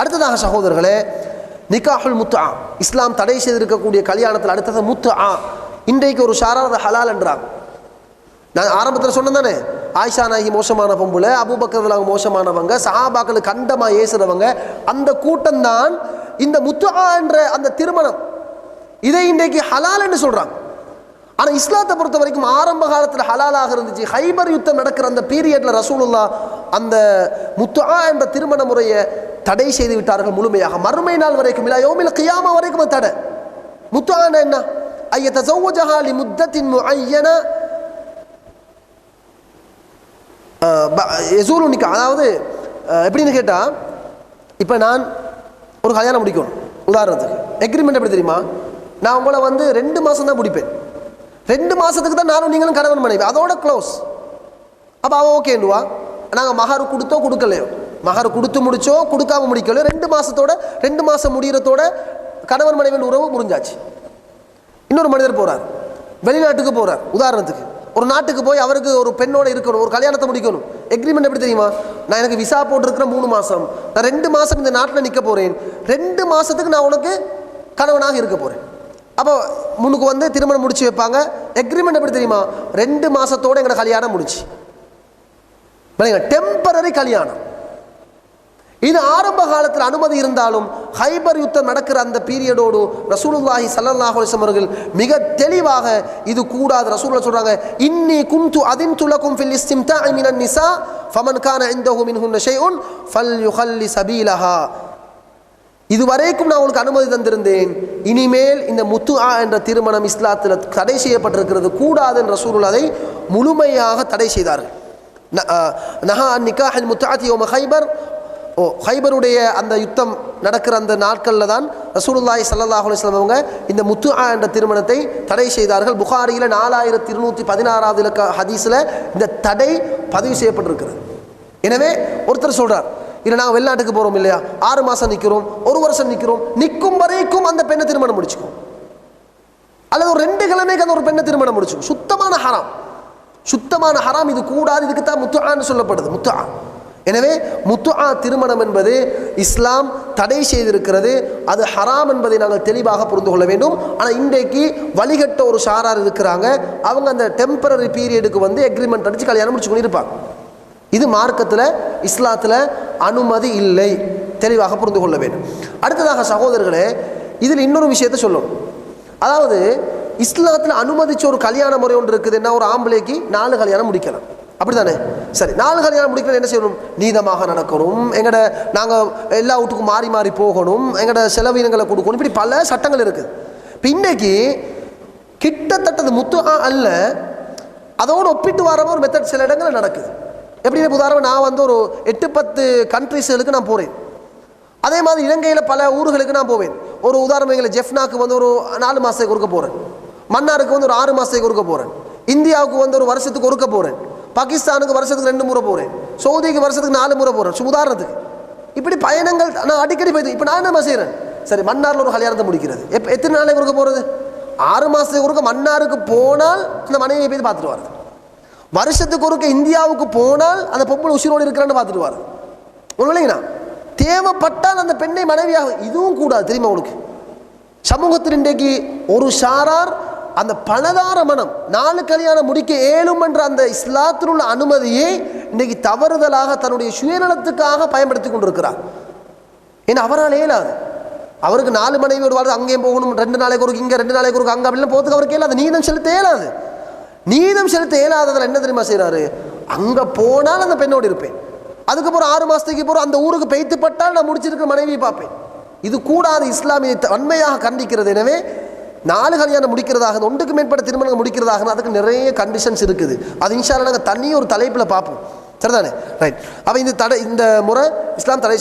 அடுத்ததாக சகோதரர்களே நிக்காஹுல் ஆ இஸ்லாம் தடை செய்திருக்கக்கூடிய கல்யாணத்தில் அடுத்தது முத்து ஆ இன்றைக்கு ஒரு ஷாரா அதை ஹலால் என்றாங்க. நான் ஆரம்பத்தில் சொன்னேன் தானே ஆயிஷா நாயகி மோசமான பொம்புல அபூபக்கர்லாங்க மோசமானவங்க சஹாபாக்கள் கண்டமாக ஏசுறவங்க அந்த கூட்டம்தான் இந்த முத்துஆ என்ற அந்த திருமணம். இதை இன்றைக்கு ஹலால் என்று ஆனால் இஸ்லாத்தை பொறுத்த வரைக்கும் ஆரம்ப காலத்தில் ஹலாலாக இருந்துச்சு. ஹைபர் யுத்தம் நடக்கிற அந்த பீரியடில் ரசூலுல்லா அந்த முத்துஆ என்ற திருமண முறையை தடை செய்து விட்டார்கள் முழுமையாக. மறுமை நாள் வரைக்கும் இல்லை யோமில் கியாமா வரைக்கும் தடை. முத்தான என்ன? ஐய தசௌவஜஹா முத்தத்தின் முஅய்யன எசூலு நிக்க அதாவது எப்படின்னு கேட்டால் இப்போ நான் ஒரு கல்யாணம் முடிக்கணும் உதாரணத்துக்கு. எக்ரிமெண்ட் எப்படி தெரியுமா? நான் உங்களை வந்து ரெண்டு மாதம் தான் முடிப்பேன். ரெண்டு மாதத்துக்கு தான் நானும் நீங்களும் கணவன் மனைவி. அதோட க்ளோஸ் அப்போ அவன் ஓகேண்டுவா நாங்கள் மகாரு கொடுத்தோ கொடுக்கலையோ. மகர் கொடுத்து முடிச்சோ கொடுக்காம முடிக்கலையோ ரெண்டு மாதத்தோட ரெண்டு மாதம் முடிகிறதோட கணவன் மனைவியின் உறவு முடிஞ்சாச்சு இன்னொரு மனிதர் போறார். வெளிநாட்டுக்கு போறார் உதாரணத்துக்கு. ஒரு நாட்டுக்கு போய் அவருக்கு ஒரு பெண்ணோட இருக்கணும் ஒரு கல்யாணத்தை முடிக்கணும். எக்ரிமெண்ட் எப்படி தெரியுமா? நான் எனக்கு விசா போட்டிருக்கிற மூணு மாசம். நான் ரெண்டு மாசம் இந்த நாட்டில் நிற்க போறேன். ரெண்டு மாசத்துக்கு நான் உனக்கு கணவனாக இருக்க போறேன். அப்போ முன்னுக்கு வந்து திருமணம் முடிச்சு வைப்பாங்க. எக்ரிமெண்ட் எப்படி தெரியுமா? ரெண்டு மாசத்தோட எங்களோட கல்யாணம் முடிச்சு டெம்பரரி கல்யாணம். இது ஆரம்ப காலத்தில் அனுமதி இருந்தாலும் ஹைபர் யுத்தம் நடக்கிற அந்த பீரியடோடு ரசூலுல்லாஹி ஸல்லல்லாஹு அலைஹி அவர்கள் மிக தெளிவாக இது கூடாது. ரசூலுல்லாஹ் சொல்கிறாங்க இன்னி குந்து அதின்து துலக்கும் ஃபில் இஸ்திம்தாஇ மினன் நிசா ஃபமன் கான இந்தஹு மின்ஹுன்ன ஷைஉன் ஃபல்யுஹல்லி சபீலஹா. இதுவரைக்கும் நான் உங்களுக்கு அனுமதி தந்திருந்தேன். இனிமேல் இந்த முத்து ஆ என்ற திருமணம் இஸ்லாத்தில் தடை செய்யப்பட்டிருக்கிறது கூடாது என்ற சூழல் அதை முழுமையாக தடை செய்தார்கள். ந- நஹா அன் நிக்காஹில் முத்தாத்தி யோம ஹைபர் ஓ ஹைபருடைய அந்த யுத்தம் நடக்கிற அந்த நாட்களில் தான் ரசூலுல்லாய் சல்லாஹ் அலுவலாம் அவங்க இந்த முத்துஆ என்ற திருமணத்தை தடை செய்தார்கள். புகாரியில் நாலாயிரத்தி இருநூற்றி பதினாறாவது இலக்க ஹதீஸில் இந்த தடை பதிவு செய்யப்பட்டிருக்கிறது எனவே ஒருத்தர் சொல்கிறார் இல்லை நாங்கள் வெளிநாட்டுக்கு போகிறோம் இல்லையா? ஆறு மாதம் நிற்கிறோம் ஒரு வருஷம் நிற்கிறோம் நிற்கும் வரைக்கும் அந்த பெண்ணை திருமணம் முடிச்சுக்கும் அல்லது ஒரு ரெண்டு கிழமைக்கு அந்த ஒரு பெண்ணை திருமணம் முடிச்சுக்கும் சுத்தமான ஹராம். சுத்தமான ஹராம் இது கூடாது இதுக்கு தான் முத்து ஆன்னு சொல்லப்படுது முத்து ஆ எனவே முத்துஆ திருமணம் என்பது இஸ்லாம் தடை செய்திருக்கிறது. அது ஹராம் என்பதை நாங்கள் தெளிவாக புரிந்து கொள்ள வேண்டும். ஆனால் இன்றைக்கு வழிகட்ட ஒரு ஷாரார் இருக்கிறாங்க. அவங்க அந்த டெம்பரரி பீரியடுக்கு வந்து எக்ரிமெண்ட் அடித்து கல்யாணம் முடிச்சு கொண்டிருப்பாங்க. இது மார்க்கத்தில் இஸ்லாத்தில் அனுமதி இல்லை. தெளிவாக புரிந்து கொள்ள வேண்டும். அடுத்ததாக சகோதரர்களே இதில் இன்னொரு விஷயத்தை சொல்லணும். அதாவது இஸ்லாத்தில் அனுமதிச்ச ஒரு கல்யாண முறை ஒன்று இருக்குது. என்ன? ஒரு ஆம்பளைக்கு நாலு கல்யாணம் முடிக்கலாம். அப்படிதானே சரி நாலு கல்யாணம் முடிக்கணும் என்ன செய்யணும்? நீதமாக நடக்கணும். எங்கட நாங்கள் எல்லா வீட்டுக்கும் மாறி மாறி போகணும். எங்கட செலவினங்களை கொடுக்கணும். இப்படி பல சட்டங்கள் இருக்குது இப்போ இன்னைக்கு கிட்டத்தட்ட முத்து ஆ அல்ல. அதோடு ஒப்பிட்டு வர ஒரு மெத்தட் சில இடங்களில் நடக்குது. எப்படின்னு உதாரணம் நான் வந்து ஒரு எட்டு பத்து கண்ட்ரிஸ்களுக்கு நான் போகிறேன் அதே மாதிரி இலங்கையில் பல ஊர்களுக்கு நான் போவேன். ஒரு உதாரணம் எங்களை ஜெஃப்னாக்கு வந்து ஒரு நாலு மாதத்துக்கு கொடுக்க போகிறேன் மன்னாருக்கு வந்து ஒரு ஆறு மாதத்துக்கு கொடுக்க போகிறேன் இந்தியாவுக்கு வந்து ஒரு வருஷத்துக்கு ஒருக்க போகிறேன் பாகிஸ்தானுக்கு வருஷத்துக்கு ரெண்டு முறை போகிறேன் சவுதிக்கு வருஷத்துக்கு நாலு முறை போகிறேன் உதாரணத்துக்கு. இப்படி பயணங்கள் நான் அடிக்கடி போய் இப்போ நான் என்ன செய்கிறேன் சரி மன்னாரில் ஒரு கல்யாணத்தை முடிக்கிறது. எப்போ எத்தனை நாளைக்கு ஒருக்க போகிறது ஆறு மாதத்துக்கு ஒருக்க மன்னாருக்கு போனால் அந்த மனைவியை போய் பார்த்துட்டு வருது வருஷத்துக்கு ஒருக்க இந்தியாவுக்கு போனால் அந்த பொம்பளை உசிரோடு இருக்கிறான்னு பார்த்துட்டு வருது உண்மைங்களா தேவைப்பட்டால் அந்த பெண்ணை மனைவியாக இதுவும் கூடாது தெரியுமா உங்களுக்கு சமூகத்தில் இன்றைக்கு ஒரு சாரார் அந்த பணதார மனம் நாலு கல்யாணம் முடிக்க ஏழும் என்ற அந்த இஸ்லாத்தில் உள்ள அனுமதியை இன்னைக்கு தவறுதலாக தன்னுடைய சுயநலத்துக்காக பயன்படுத்தி கொண்டிருக்கிறார். ஏன்னா அவரால் இயலாது. அவருக்கு நாலு மனைவி ஒரு வாழ்க்கை அங்கேயும் போகணும் ரெண்டு நாளைக்கு ஒரு இங்கே ரெண்டு நாளைக்கு ஒரு அங்கே அப்படிலாம் போகிறதுக்கு அவருக்கு இயலாது. நீதம் செலுத்த இயலாது. நீதம் செலுத்த இயலாததில் என்ன தெரியுமா செய்கிறாரு அங்கே போனால் அந்த பெண்ணோடு இருப்பேன். அதுக்கப்புறம் ஆறு மாதத்துக்கு போகிற அந்த ஊருக்கு பெய்த்துப்பட்டால் நான் முடிச்சிருக்கிற மனைவியை பார்ப்பேன். இது கூடாது இஸ்லாமியை வன்மையாக கண்டிக்கிறது. எனவே நாலு கல்யாணம் முடிக்கிறதாக ஒன்றுக்கு மேற்பட்ட திருமணம் முடிக்கிறதாக அதுக்கு நிறைய கண்டிஷன்ஸ் இருக்குது. அது இன்ஷால்ல நாங்கள் தனியும் ஒரு தலைப்பில் பார்ப்போம். சரிதானே? ரைட் அப்போ இந்த தடை இந்த முறை இஸ்லாம் தடை